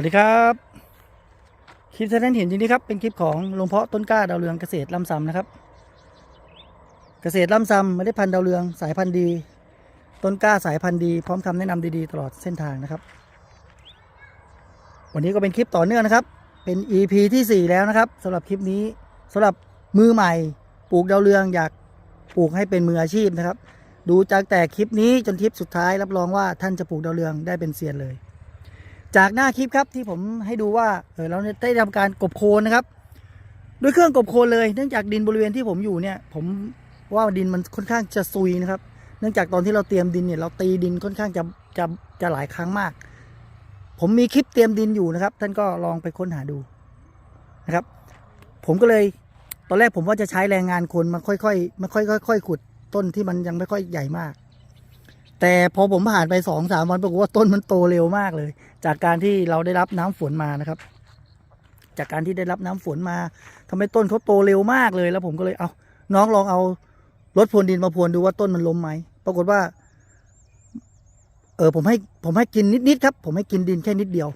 วัสดีครับ คลิปที่ท่านเห็นอยู่นี้ครับ เป็นคลิปของหลวงเพาะต้นกล้าดาวเรืองเกษตรลำซำนะครับ เกษตรลำซำไม่ได้พันธุ์ดาวเรืองสายพันธุ์ดี ต้นกล้าสายพันธุ์ดี พร้อมคำแนะนำดีๆ ตลอดเส้นทางนะครับ วันนี้ก็เป็นคลิปต่อเนื่องนะครับ เป็น EP ที่ 4 แล้วนะครับสำหรับคลิปนี้สำหรับมือใหม่ปลูกดาวเรืองอยากปลูกให้เป็นมืออาชีพนะครับ ดูจากแต่คลิปนี้จนคลิปสุดท้ายรับรองว่าท่านจะปลูกดาวเรืองได้เป็นเซียนเลย จากหน้าคลิปครับที่ผมให้ดูว่าเออเราได้ทำการกบโคลนนะครับด้วยเครื่องกบโคลนเลยเนื่องจากดินบริเวณที่ผมอยู่เนี่ย ผมว่าดินมันค่อนข้างจะซุยนะครับ เนื่องจากตอนที่เราเตรียมดินเนี่ยเราตีดินค่อนข้างจะจะจะหลายครั้งมาก ผมมีคลิปเตรียมดินอยู่นะครับ ท่านก็ลองไปค้นหาดูนะครับ ผมก็เลยตอนแรกผมว่าจะใช้แรงงานคนมาค่อยๆมาค่อยๆค่อยๆขุดต้นที่มันยังไม่ค่อยใหญ่มาก แต่พอผมผ่านไปสองสามวันปรากฏว่าต้นมันโตเร็วมากเลย จากการที่เราได้รับน้ำฝนมานะครับ จากการที่ได้รับน้ำฝนมาทำให้ต้นเขาโตเร็วมากเลย แล้วผมก็เลยเอาน้องลองเอารถพรวนดินมาพรวนดูว่าต้นมันล้มไหมปรากฏว่า เออผมให้ผมให้กินนิดๆครับ ผมให้กินดินแค่นิดเดียว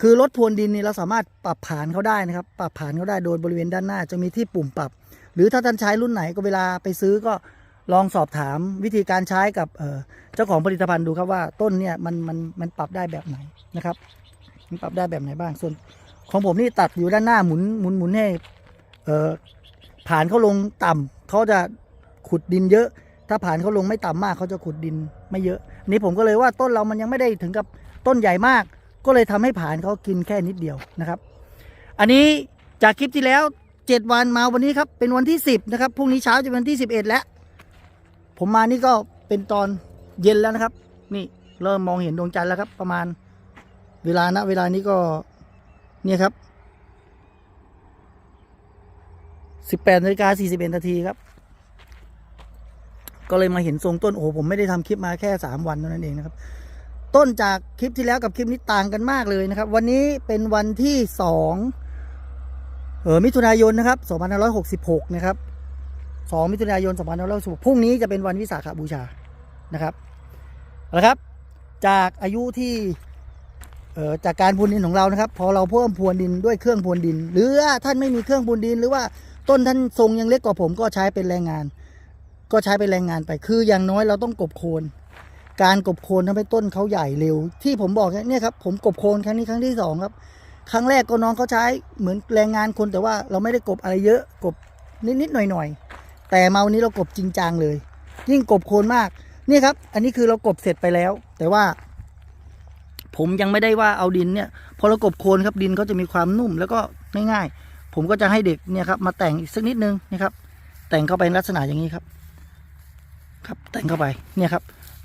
คือรถพรวนดินนี่เราสามารถปรับผ่านเขาได้นะครับ ปรับผ่านเขาได้โดยบริเวณด้านหน้า จะมีที่ปุ่มปรับ หรือถ้าท่านใช้รุ่นไหนก็เวลาไปซื้อก็ ลองสอบถามวิธีการใช้กับเจ้าของผลิตภัณฑ์ดูครับว่าต้นเนี่ยมันมันมันปรับได้แบบไหนนะครับ มันปรับได้แบบไหนบ้าง ส่วนของผมนี่ตัดอยู่ด้านหน้าหมุนหมุนหมุนให้ผ่านเขาลงต่ำเขาจะขุดดินเยอะ ถ้าผ่านเขาลงไม่ต่ำมากเขาจะขุดดินไม่เยอะ นี้ผมก็เลยว่าต้นเรามันยังไม่ได้ถึงกับต้นใหญ่มาก ก็เลยทำให้ผ่านเขากินแค่นิดเดียวนะครับ อันนี้จากคลิปที่แล้ว 7 วันมาวันนี้ครับเป็นวันที่ 10นะครับพรุ่งนี้เช้าจะเป็นวันที่ 11 แล้ว ผมมานี่ก็เป็นตอนเย็นแล้วนะครับ นี่เริ่มมองเห็นดวงจันทร์แล้วครับ ประมาณ เวลานะเวลานี้ก็เนี่ยครับ18นาฬิกา41นาทีครับ ก็เลยมาเห็นทรงต้นโอ้ผมไม่ได้ทำคลิปมาแค่3วันเท่านั้นเองนะครับ ต้นจากคลิปที่แล้วกับคลิปนี้ต่างกันมากเลยนะครับ วันนี้เป็นวันที่2เออมิถุนายนนะครับ2566นะครับ 2 มิถุนายน2566พรุ่งนี้จะเป็นวันวิสาขบูชานะครับเอาละครับ จากอายุที่เอ่อจากการพรวนดินของเรานะครับ พอเราเพิ่มพรวนดินด้วยเครื่องพรวนดิน หรือท่านไม่มีเครื่องพรวนดิน หรือว่าต้นท่านทรงยังเล็กกว่าผมก็ใช้เป็นแรงงาน ก็ใช้เป็นแรงงานไป คืออย่างน้อยเราต้องกบโคน การกบโคนทำให้ต้นเขาใหญ่เร็ว ที่ผมบอกเนี่ยครับผมกบโคนครั้งนี้ครั้งที่สองครับครั้งแรกก็น้องเขาใช้เหมือนแรงงานคนแต่ว่าเราไม่ได้กบอะไรเยอะกบนิดๆหน่อยๆ แต่มาวันนี้เรากบจริงจังเลย ยิ่งกบโคนมาก นี่ครับ อันนี้คือเรากบเสร็จไปแล้ว แต่ว่า ผมยังไม่ได้ว่าเอาดินเนี่ย พอเรากบโคนครับดินเขาจะมีความนุ่มแล้วก็ง่ายๆ ผมก็จะให้เด็กเนี่ยครับมาแต่งอีกสักนิดนึงนะครับ แต่งเข้าไปลักษณะอย่างนี้ครับ ครับแต่งเข้าไปเนี่ยครับ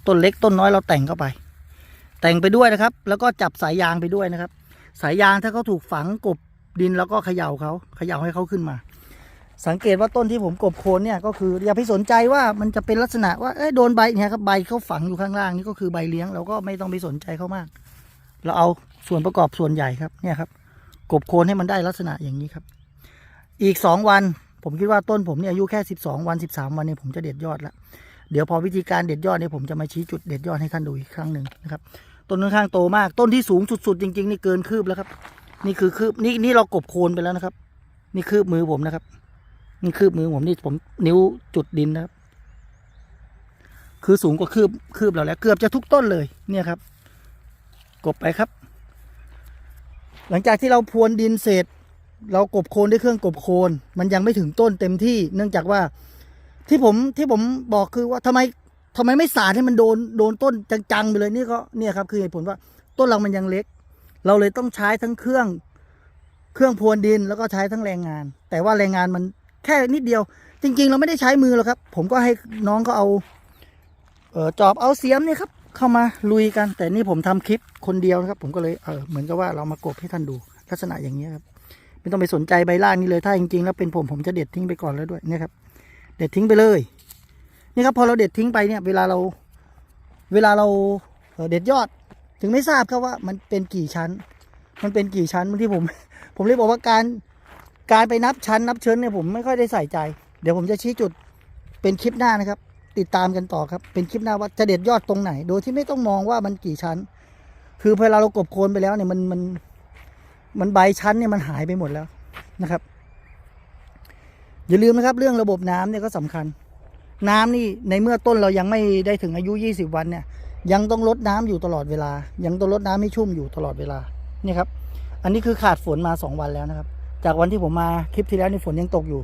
ต้นเล็กต้นน้อยเราแต่งเข้าไป แต่งไปด้วยนะครับ แล้วก็จับสายยางไปด้วยนะครับ สายยางถ้าเขาถูกฝังกบดินแล้วก็เขย่าเขาเขย่าให้เขาขึ้นมา สังเกตว่าต้นที่ผมกบโคนเนี่ยก็คืออย่าไปสนใจว่ามันจะเป็นลักษณะว่าเอ้ยโดนใบเนี่ยครับใบเขาฝังอยู่ข้างล่างนี่ก็คือใบเลี้ยงเราก็ไม่ต้องไปสนใจเขามาก เราเอาส่วนประกอบส่วนใหญ่ครับเนี่ยครับ กบโคนให้มันได้ลักษณะอย่างนี้ครับ อีกสองวัน ผมคิดว่าต้นผมเนี่ยอายุแค่สิบสองวันสิบสามวันเนี่ยผมจะเด็ดยอดล้วเดี๋ยวพอวิธีการเด็ดยอดเนี่ยผมจะมาชี้จุดเด็ดยอดให้ท่านดูอีกครั้งหนึ่งนะครับต้นค่อนข้างโตมาก ต้นที่สูงสุดๆจริงๆนี่เกินคืบแล้วครับ นี่คือคืบนี่นี่เรากบโคนไปแล้วนะครับ นี่คืบมือผมนะครับ นี่คืบมือผมนี่ผมนิ้วจุดดินนะครับ คือสูงกว่าคืบคืบเราแล้ว เกือบจะทุกต้นเลย เนี่ยครับ กบไปครับ หลังจากที่เราพรวนดินเสร็จ เรากบโคนด้วยเครื่องกบโคน มันยังไม่ถึงต้นเต็มที่ เนื่องจากว่า ที่ผมที่ผมบอกคือว่าทำไมทำไมไม่สาดให้มันโดนโดนต้นจังๆไปเลยนี่ก็เนี่ยครับ คือเหตุผลว่าต้นเรามันยังเล็ก เราเลยต้องใช้ทั้งเครื่อง เครื่องพรวนดินแล้วก็ใช้ทั้งแรงงาน แต่ว่าแรงงานมัน แค่นิดเดียว จริง ๆ เราไม่ได้ใช้มือหรอกครับ ผมก็ให้น้องเขาเอาเออจอบเอาเสียมเนี่ยครับ เข้ามาลุยกัน แต่นี่ผมทำคลิปคนเดียวนะครับ ผมก็เลยเออเหมือนกับว่าเรามากบให้ท่านดูลักษณะอย่างนี้ครับไม่ต้องไปสนใจใบล่างนี้เลยถ้าจริงๆแล้วเป็นผมผมจะเด็ดทิ้งไปก่อนแล้วด้วยนี่ครับ เด็ดทิ้งไปเลย นี่ครับพอเราเด็ดทิ้งไปเนี่ย เวลาเราเวลาเราเด็ดยอด ถึงไม่ทราบครับว่ามันเป็นกี่ชั้น มันเป็นกี่ชั้นบางที่ผม ผมเลยบอกว่าการ การไปนับชั้นนับเชิญเนี่ยผมไม่ค่อยได้ใส่ใจ เดี๋ยวผมจะชี้จุดเป็นคลิปหน้านะครับ ติดตามกันต่อครับ เป็นคลิปหน้าว่าจะเด็ดยอดตรงไหน โดยที่ไม่ต้องมองว่ามันกี่ชั้น คือพอเราเรากบโคนไปแล้วเนี่ยมันมันมันใบชั้นเนี่ยมันหายไปหมดแล้วนะครับ อย่าลืมนะครับ เรื่องระบบน้ำเนี่ยก็สำคัญ น้ำนี่ในเมื่อต้นเรายังไม่ได้ถึงอายุ 20 วันเนี่ย ยังต้องลดน้ำอยู่ตลอดเวลา ยังต้องลดน้ำให้ชุ่มอยู่ตลอดเวลานี่ครับ อันนี้คือขาดฝนมา 2 วันแล้วนะครับ จากวันที่ผมมาคลิปที่แล้วนี่ฝนยังตกอยู่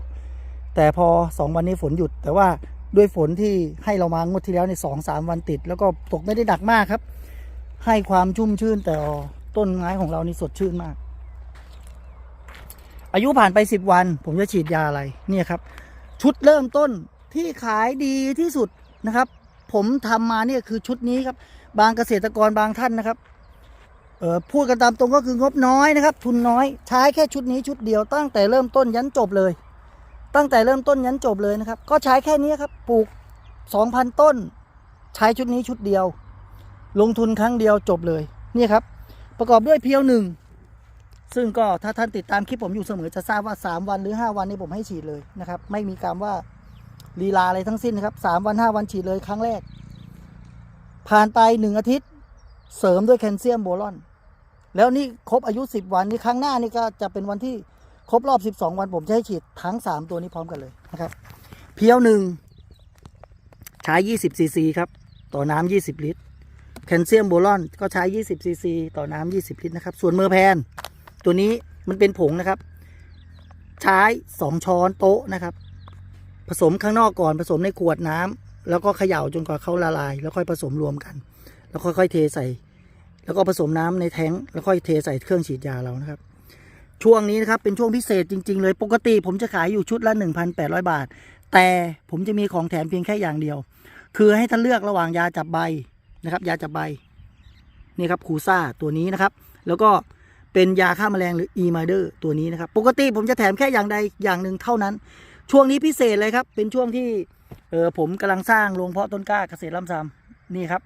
แต่พอ 2 วันนี้ฝนหยุด แต่ว่าด้วยฝนที่ให้เรามางวดที่แล้วในสองสามวันติด แล้วก็ตกไม่ได้หนักมากครับ ให้ความชุ่มชื่นแต่ต้นไม้ของเรานี่สดชื่นมาก อายุผ่านไป 10 วัน ผมจะฉีดยาอะไรเนี่ยครับ ชุดเริ่มต้นที่ขายดีที่สุดนะครับ ผมทำมาเนี่ยคือชุดนี้ครับ บางเกษตรกรบางท่านนะครับ ออพูดกันตามตรงก็คืองบน้อยนะครับ ทุนน้อยใช้แค่ชุดนี้ชุดเดียวตั้งแต่เริ่มต้นยันจบเลย ตั้งแต่เริ่มต้นยันจบเลยนะครับ ก็ใช้แค่นี้ครับปลูก 2,000 ต้น ใช้ชุดนี้ชุดเดียว ลงทุนครั้งเดียวจบเลยนี่ครับ ประกอบด้วยเพียวหนึ่งซึ่งก็ถ้าท่านติดตามคลิปผมอยู่เสมอจะทราบว่า 3 วันหรือ 5 วันนี้ผมให้ฉีดเลยนะครับ ไม่มีการว่าลีลาอะไรทั้งสิ้นนะครับ3วัน 5 วันฉีดเลยครั้งแรก ผ่านไป 1 อาทิตย์ เสริมด้วยแคลเซียมโบรอน แล้วนี่ครบอายุ 10 วันนี่ครั้งหน้านี่ก็จะเป็นวันที่ครบรอบ 12 วันผมจะให้ฉีดทั้ง 3 ตัวนี้พร้อมกันเลยนะครับ เพียวหนึ่งใช้ 20 ซีซีครับ ต่อน้ำ 20 ลิตร แคลเซียมโบรอนก็ใช้ 20 ซีซีต่อน้ำ 20 ลิตรนะครับ ส่วนเมอร์แพน ตัวนี้มันเป็นผงนะครับ ใช้ 2 ช้อนโต๊ะนะครับ ผสมข้างนอกก่อนผสมในขวดน้ำแล้วก็เขย่าจนกว่าเขาละลาย แล้วค่อยผสมรวมกัน แล้วค่อยๆเทใส่ แล้วก็ผสมน้ำในแท้งแล้วค่อยเทใส่เครื่องฉีดยาเรานะครับ ช่วงนี้นะครับเป็นช่วงพิเศษจริง ๆ เลยปกติผมจะขายอยู่ชุดละ 1,800 บาท แต่ผมจะมีของแถมเพียงแค่อย่างเดียว คือให้ท่านเลือกระหว่างยาจับใบนะครับ ยาจับใบนี่ครับคูซ่าตัวนี้นะครับ แล้วก็เป็นยาฆ่าแมลงหรือ e m i d e r ตัวนี้นะครับ ปกติผมจะแถมแค่อย่างใดอย่างหนึ่งเท่านั้น ช่วงนี้พิเศษเลยครับ เป็นช่วงที่เออผมกำลังสร้างโรงเพาะต้นกล้าเกษตรลำซำนี่ครับ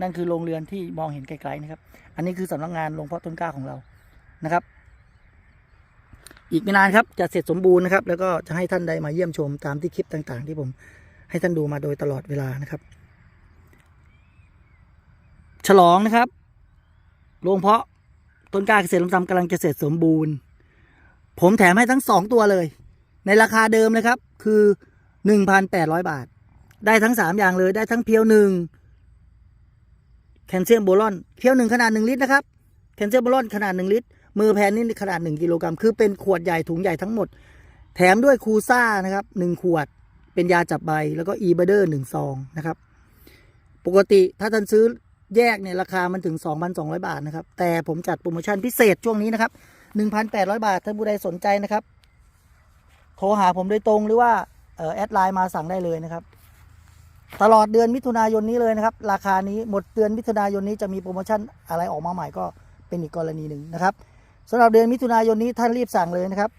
นั่นคือโรงเรือนที่มองเห็นไกลๆนะครับ อันนี้คือสำนักงานโรงเพาะต้นกล้าของเรานะครับ อีกไม่นานครับจะเสร็จสมบูรณ์นะครับ แล้วก็จะให้ท่านได้มาเยี่ยมชมตามที่คลิปต่าง ๆ ที่ผมให้ท่านดูมาโดยตลอดเวลานะครับ ฉลองนะครับโรงเพาะต้นกล้าเกษตรลำซำกำลังจะเสร็จสมบูรณ์ ผมแถมให้ทั้งสองตัวเลย ในราคาเดิมเลยครับ คือหนึ่งพันแปดร้อยบาท ได้ทั้งสามอย่างเลยได้ทั้งเพียวหนึ่ง แคลเซียมโบรอนเพียวหนึ่งขนาดหนึ่งลิตรนะครับแคลเซียมโบรอนขนาดหนึ่งลิตร มือแพนนี่ขนาดหนึ่งกิโลกรัมคือเป็นขวดใหญ่ถุงใหญ่ทั้งหมด แถมด้วยคูซ่านะครับหนึ่งขวด เป็นยาจับใบแล้วก็อีเบเดอร์หนึ่งซองนะครับ ปกติถ้าท่านซื้อแยกเนี่ยราคามันถึง 2,200 บาทนะครับ แต่ผมจัดโปรโมชั่นพิเศษช่วงนี้นะครับ 1,800 บาทท่านผู้ใดสนใจนะครับ โทรหาผมโดยตรงหรือว่าออแอดไลน์มาสั่งได้เลยนะครับ ตลอดเดือนมิถุนายนนี้เลยนะครับ ราคานี้หมดเดือนมิถุนายนนี้จะมีโปรโมชั่นอะไรออกมาใหม่ก็เป็นอีกกรณีหนึ่งนะครับสำหรับเดือนมิถุนายนนี้ท่านรีบสั่งเลยนะครับ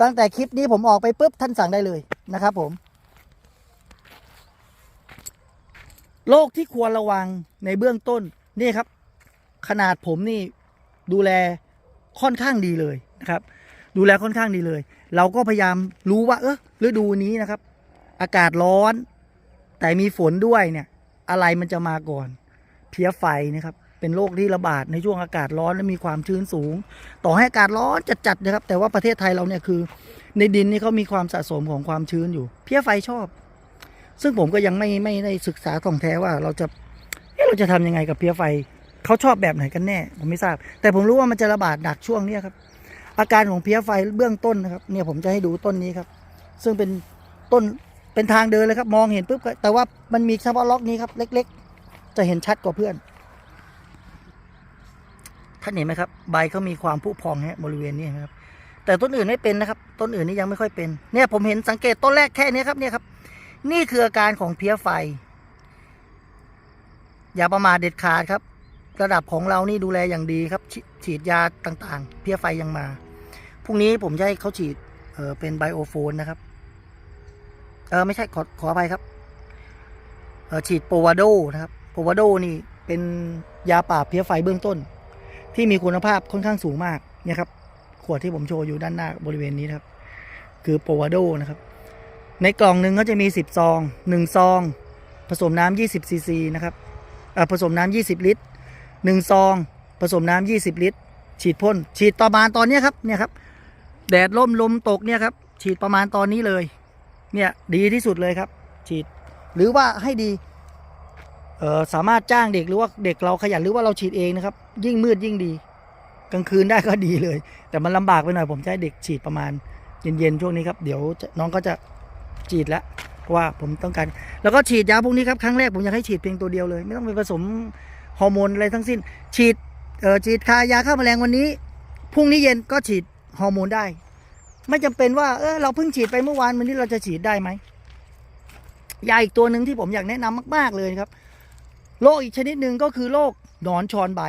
ตั้งแต่คลิปนี้ผมออกไปปุ๊บท่านสั่งได้เลยนะครับผมโรคที่ควรระวังในเบื้องต้นนี่ครับ ขนาดผมนี่ดูแลค่อนข้างดีเลยนะครับ ดูแลค่อนข้างดีเลย เราก็พยายามรู้ว่าเออฤดูนี้นะครับ อากาศร้อน แต่มีฝนด้วยเนี่ย อะไรมันจะมาก่อน เพี้ยไฟนะครับเป็นโรคที่ระบาดในช่วงอากาศร้อนและมีความชื้นสูง ต่อให้อากาศร้อนจัดๆนะครับ แต่ว่าประเทศไทยเราเนี่ยคือ ในดินนี่เขามีความสะสมของความชื้นอยู่ เพี้ยไฟชอบ ซึ่งผมก็ยังไม่ไม่ได้ศึกษาท่องแท้ว่าเราจะเราจะทำยังไงกับเพี้ยไฟเขาชอบแบบไหนกันแน่ ผมไม่ทราบ แต่ผมรู้ว่ามันจะระบาดหนักช่วงเนี้ครับอาการของเพี้ยไฟเบื้องต้นนะครับ เนี่ยผมจะให้ดูต้นนี้ครับ ซึ่งเป็นต้น เป็นทางเดินเลยครับ มองเห็นปุ๊บแต่ว่ามันมีเฉพาะล็อกนี้ครับ เล็ก ๆ จะเห็นชัดกว่าเพื่อนท่านเห็นไหมครับ ใบเขามีความผุพองฮะบริเวณนี้ครับ แต่ต้นอื่นไม่เป็นนะครับ ต้นอื่นนี่ยังไม่ค่อยเป็น เนี่ยผมเห็นสังเกตต้นแรกแค่นี้ครับเนี่ยครับ นี่คืออาการของเพี้ยไฟ อย่าประมาทเด็ดขาดครับ ระดับของเรานี่ดูแลอย่างดีครับ ฉีดยาต่างๆ เพี้ยไฟยังมาพรุ่งนี้ผมจะให้เขาฉีดเออเป็นไบโอโฟนนะครับ ออไม่ใช่ขอขออภัยครับเออฉีดโปวาโดนะครับโปวาโดนี่เป็นยาปราบเพี้ยไฟเบื้องต้น ที่มีคุณภาพค่อนข้างสูงมากเนี่ยครับ ขวดที่ผมโชว์อยู่ด้านหน้าบริเวณนี้นะครับ คือโปวาโดนะครับ ในกล่องหนึ่งก็จะมี 10 ซอง 1 ซอง ผสมน้ำ20ซีซีนะครับเอ่อผสมน้ำ20 ลิตร 1 ซอง ผสมน้ำ20 ลิตร ฉีดพ่นฉีดประมาณตอนนี้ครับเนี่ยครับแดดล่มลมตกเนี่ยครับฉีดประมาณตอนนี้เลย เนี่ยดีที่สุดเลยครับ ฉีด หรือว่าให้ดีเออสามารถจ้างเด็กหรือว่าเด็กเราขยันหรือว่าเราฉีดเองนะครับ ยิ่งมืดยิ่งดี กลางคืนได้ก็ดีเลย แต่มันลำบากไปหน่อยผมจะให้เด็กฉีดประมาณเย็นๆช่วงนี้ครับเดี๋ยวน้องก็จะฉีดแล้วเพราะว่าผมต้องการแล้วก็ฉีดยาพวกนี้ครับครั้งแรกผมอยากให้ฉีดเพียงตัวเดียวเลย ไม่ต้องไปผสมฮอร์โมนอะไรทั้งสิ้น ฉีดเออฉีดคายาฆ่าแมลงวันนี้พรุ่งนี้เย็นก็ฉีดฮอร์โมนได้ ไม่จำเป็นว่าเออเราเพิ่งฉีดไปเมื่อวานวันนี้เราจะฉีดได้ไหมยาอีกตัวหนึ่งที่ผมอยากแนะนำมาก ๆเลยครับโรคอีกชนิดหนึ่งก็คือโรคหนอนชอนใบ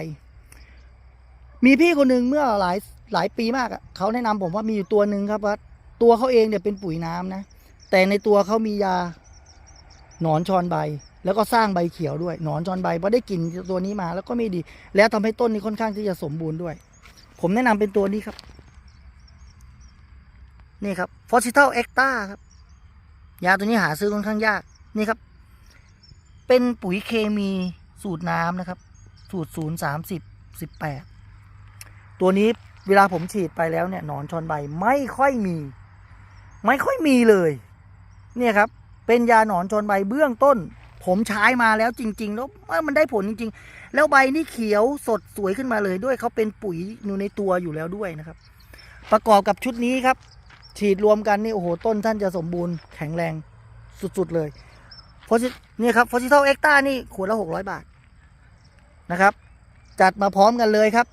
มีพี่คนหนึ่งเมื่อหลายหลายปีมากอะเขาแนะนำผมว่ามีอยู่ตัวหนึ่งครับว่าตัวเขาเองเนี่ยเป็นปุ๋ยน้ำนะ แต่ในตัวเขามียาหนอนชอนใบ แล้วก็สร้างใบเขียวด้วยหนอนชอนใบพราะได้กลิ่นตัวนี้มาแล้วก็ไม่ดี แล้วทำให้ต้นนี้ค่อนข้างที่จะสมบูรณ์ด้วย ผมแนะนำเป็นตัวนี้ครับ นี่ครับฟอสซิทัลเอ็กตาครับ ยาตัวนี้หาซื้อค่อนข้างยาก นี่ครับ เป็นปุ๋ยเคมีสูตรน้ำนะครับ สูตรศูนย์สามสิบสิบแปดตัวนี้เวลาผมฉีดไปแล้วเนี่ยหนอนชอนใบไม่ค่อยมี ไม่ค่อยมีเลย เนี่ยครับ เป็นยาหนอนชอนใบเบื้องต้น ผมใช้มาแล้วจริง ๆ แล้วเอ้ยมันได้ผลจริง ๆ แล้วใบนี่เขียวสดสวยขึ้นมาเลยด้วยเขาเป็นปุ๋ยอยู่ในตัวอยู่แล้วด้วยนะครับ ประกอบกับชุดนี้ครับ ฉีดรวมกันนี่โอ้โหต้นท่านจะสมบูรณ์แข็งแรงสุดๆเลยฟอสซิเนี่ยครับฟอสซิทัลเอ็กต้านี่ขวดละหกร้อยบาทนะครับ จัดมาพร้อมกันเลยครับ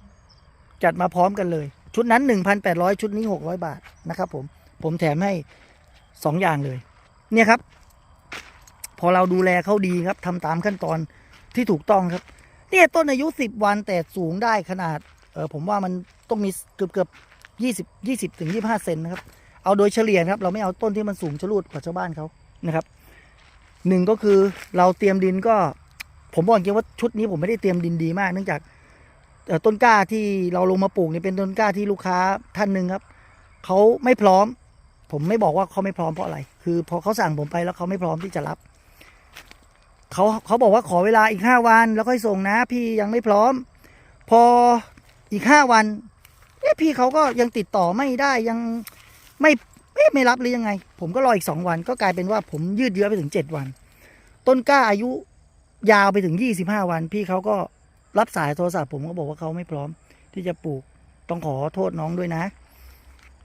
จัดมาพร้อมกันเลย ชุดนั้น1,800ชุดนี้600บาทนะครับ ผมผมแถมให้2องอย่างเลย เนี่ยครับ พอเราดูแลเขาดีครับทำตามขั้นตอนที่ถูกต้องครับ เนี่ยต้นอายุ10วันแต่สูงได้ขนาดเออผมว่ามันต้องมีเกือบเกือบ20 20ถึง25เซนนะครับ เอาโดยเฉลี่ยครับ เราไม่เอาต้นที่มันสูงชะลูดกว่าชาวบ้านเขานะครับหนึ่งก็คือเราเตรียมดินก็ ผมบอกจริงว่าชุดนี้ผมไม่ได้เตรียมดินดีมาก เนื่องจากต้นกล้าที่เราลงมาปลูกเนี่ยเป็นต้นกล้าที่ลูกค้าท่านหนึ่งครับเขาไม่พร้อม ผมไม่บอกว่าเขาไม่พร้อมเพราะอะไร คือพอเขาสั่งผมไปแล้วเขาไม่พร้อมที่จะรับเขาเขาบอกว่าขอเวลาอีกห้าวันแล้วค่อยส่งนะ พี่ยังไม่พร้อม พออีกห้าวันเอ๊ะพี่เขาก็ยังติดต่อไม่ได้ยัง ไม่เอ๊ะไม่รับหรือยังไง ผมก็รออีกสองวัน ก็กลายเป็นว่าผมยืดเยื้อไปถึงเจ็ดวัน ต้นกล้าอายุยาวไปถึงยี่สิบห้าวัน พี่เขาก็รับสายโทรศัพท์ผมก็บอกว่าเขาไม่พร้อม ที่จะปลูกต้องขอโทษน้องด้วยนะ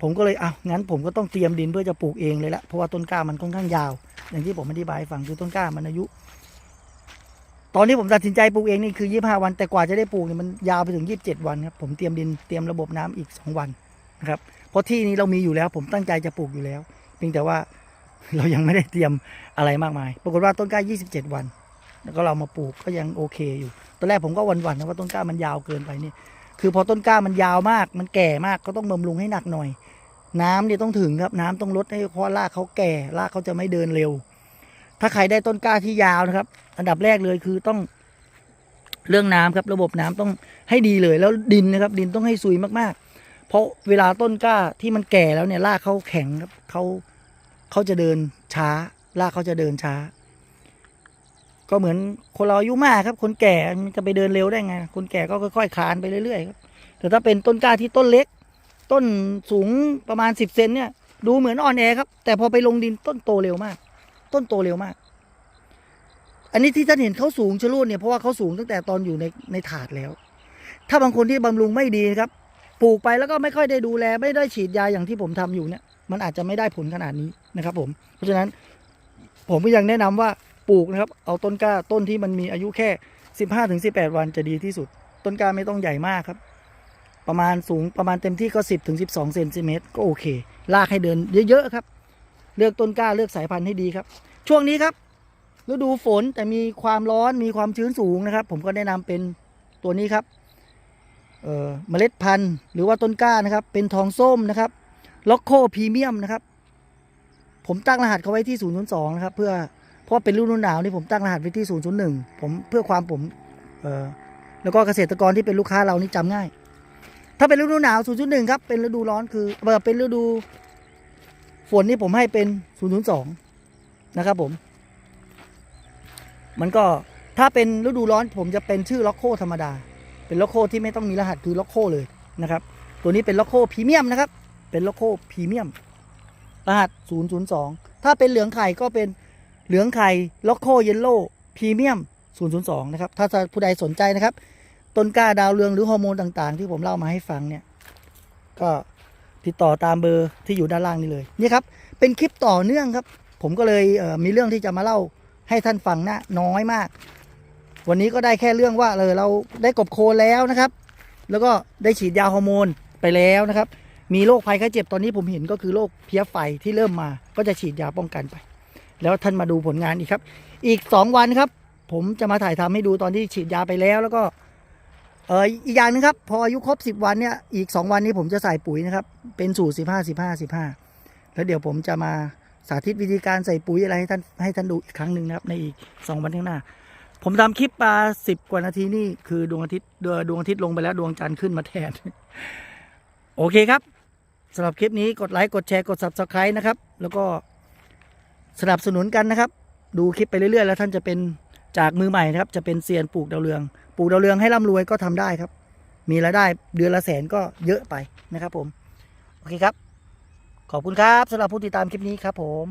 ผมก็เลยเอะงั้นผมก็ต้องเตรียมดินเพื่อจะปลูกเองเลยละเพราะว่าต้นกล้ามันค่อนข้างยาว อย่างที่ผมอธิบายฟังคือต้นกล้ามันอายุ ตอนที่ผมตัดสินใจปลูกเองนี่คือ25วัน แต่กว่าจะได้ปลูกเนี่ยมันยาวไปถึง27วันครับผมเตรียมดินเตรียมระบบน้ำอีก2วันนะครับ เพราะที่นี้เรามีอยู่แล้ว ผมตั้งใจจะปลูกอยู่แล้วเพียงแต่ว่าเรายังไม่ได้เตรียมอะไรมากมาย ปรากฏว่าต้นกล้า 27 วัน แล้วก็เรามาปลูกก็ยังโอเคอยู่ ตอนแรกผมก็หวันๆนะว่าต้นกล้ามันยาวเกินไปนี่ คือพอต้นกล้ามันยาวมาก มันแก่มากก็ต้องบำรุงให้หนักหน่อย น้ำเนี่ยต้องถึงครับ น้ำต้องลดให้เพราะรากเขาแก่ รากเขาจะไม่เดินเร็ว ถ้าใครได้ต้นกล้าที่ยาวนะครับ อันดับแรกเลยคือต้องเรื่องน้ำครับ ระบบน้ำต้องให้ดีเลย แล้วดินนะครับ ดินต้องให้ซุยมากๆ เพราะเวลาต้นกล้าที่มันแก่แล้วเนี่ยรากเขาแข็งครับเขาเขาจะเดินช้ารากเขาจะเดินช้า ก็เหมือนคนเราอายุมากครับ คนแก่มันจะไปเดินเร็วได้ไง คนแก่ก็ค่อยๆคลานไปเรื่อยๆครับแต่ถ้าเป็นต้นกล้าที่ต้นเล็ก ต้นสูงประมาณสิบเซนเนี่ย ดูเหมือนอ่อนแอครับ แต่พอไปลงดินต้นโตเร็วมาก ต้นโตเร็วมาก อันนี้ที่ท่านเห็นเขาสูงชะลูดเนี่ยเพราะว่าเขาสูงตั้งแต่ตอนอยู่ในในถาดแล้ว ถ้าบางคนที่บำรุงไม่ดีครับ ปลูกไปแล้วก็ไม่ค่อยได้ดูแล ไม่ได้ฉีดยาอย่างที่ผมทำอยู่เนี่ย มันอาจจะไม่ได้ผลขนาดนี้นะครับ ผม เพราะฉะนั้นผมก็ยังแนะนำว่าปลูกนะครับ เอาต้นกล้าต้นที่มันมีอายุแค่ 15ถึง18 วันจะดีที่สุด ต้นกล้าไม่ต้องใหญ่มากครับ ประมาณสูงประมาณเต็มที่ก็ 10ถึง12เซนติเมตรก็โอเค ลากให้เดินเยอะๆครับ เลือกต้นกล้าเลือกสายพันธุ์ให้ดีครับ ช่วงนี้ครับฤดูฝนแต่มีความร้อนมีความชื้นสูงนะครับ ผมก็แนะนำเป็นตัวนี้ครับ เมล็ดพันธุ์หรือว่าต้นกล้านะครับ เป็นทองส้มนะครับล็อกโคพรีเมียมนะครับ ผมตั้งรหัสเขาไว้ที่ 002 นะครับ เพื่อเพราะเป็นฤดูหนาวนี่ผมตั้งรหัสไว้ที่ 001 ผมเพื่อความผมเแล้วก็เกษตรกรที่เป็นลูกค้าเรานี่จำง่าย ถ้าเป็นฤดูหนาว 001 ครับ เป็นฤดูร้อนคือเอ่อเป็นฤดูฝนนี่ผมให้เป็น 002 นะครับผม มันก็ถ้าเป็นฤดูร้อนผมจะเป็นชื่อล็อกโคธรรมดา เป็นล็อกโคที่ไม่ต้องมีรหัสคือล็อกโคเลยนะครับ ตัวนี้เป็นล็อกโคพรีเมียมนะครับ เป็นล็อกโคพรีเมียม รหัส 002 ถ้าเป็นเหลืองไข่ก็เป็นเหลืองไข่ล็อกโคเยลโล่พรีเมียม 002 นะครับ ถ้าผู้ใดสนใจนะครับ ต้นกล้าดาวเรืองหรือฮอร์โมนต่างๆ ที่ผมเล่ามาให้ฟังเนี่ย ก็ติดต่อตามเบอร์ที่อยู่ด้านล่างนี่เลย นี่ครับ เป็นคลิปต่อเนื่องครับ ผมก็เลยเมีเรื่องที่จะมาเล่าให้ท่านฟังนะน้อยมาก วันนี้ก็ได้แค่เรื่องว่าเออเราได้กบโคแล้วนะครับ แล้วก็ได้ฉีดยาฮอร์โมนไปแล้วนะครับ มีโรคภัยไข้เจ็บตอนนี้ผมเห็นก็คือโรคเพี้ยไฟที่เริ่มมา ก็จะฉีดยาป้องกันไป แล้วท่านมาดูผลงานอีกครับ อีก 2 วันครับ ผมจะมาถ่ายทำให้ดูตอนที่ฉีดยาไปแล้ว แล้วก็เอออีกอย่างหนึงครับพออายุครบ 10 วันเนี่ยอีก 2 วันนี้ผมจะใส่ปุ๋ยนะครับเป็นสูตร15 15 15 แล้วเดี๋ยวผมจะมาสาธิตวิธีการใส่ปุ๋ยอะไรให้ท่านให้ท่านดูอีกครั้งหนึ่งนะครับในอีก 2 วันข้างหน้า ผมทำคลิปมาสิบกว่านาทีนี่คือดวงอาทิตย์ดวงดวงอาทิตย์ลงไปแล้วดวงจันทร์ขึ้นมาแทน โอเคครับสำหรับคลิปนี้กดไลค์กดแชร์กด subscribe นะครับ แล้วก็สนับสนุนกันนะครับ ดูคลิปไปเรื่อยๆ แล้วท่านจะเป็นจากมือใหม่นะครับ จะเป็นเซียนปลูกดาวเรือง ปลูกดาวเรืองให้ร่ำรวยก็ทำได้ครับ มีรายได้เดือนละแสนก็เยอะไปนะครับ ผม โอเคครับ ขอบคุณครับสำหรับผู้ติดตามคลิปนี้ครับผม